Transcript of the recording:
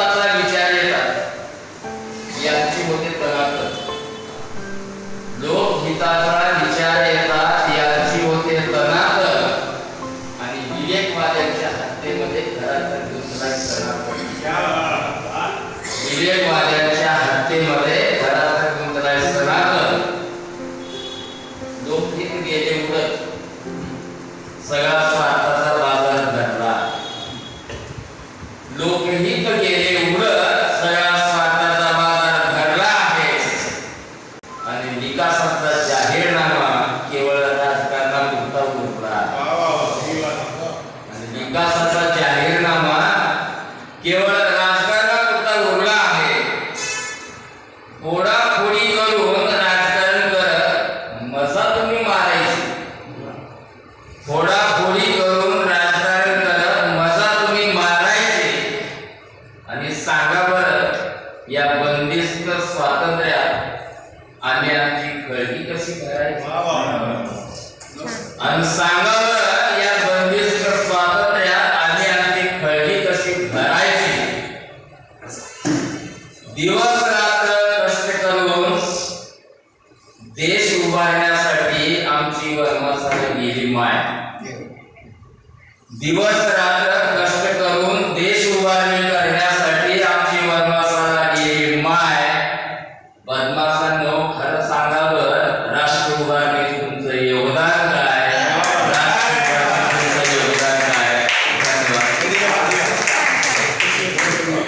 पदार्थाला विचार येतात. यांची होते तनात लोक हिताचा विचार येतात यांची होते तनात आणि विवेकवाद्यांच्या हत्येमध्ये विवेकवाद्यांच्या हत्येमध्ये सगळा विकासाचा जाहीरनामा केवळ राजकारणापुरता उरला आणि विकासाचा जाहीरनामा केवळ राजकारणापुरता उरला आहे. फोडाफोडी करून राजकारण करत मसा तुम्ही मारायची. फोडाफोडी करून राजकारण करत मजा तुम्ही मारायचे. आणि सांगा बरं या बंदिस्त स्वातंत्र्यात आम्ही खळगी कशी करायची? आणि या बंदिस्त स्वातंत्र्यात आम्ही आमची खळगी कशी भरायची? दिवस रात्र कष्ट करून देश उभारण्यासाठी आमची गेली माय. दिवस रात्र कष्ट करून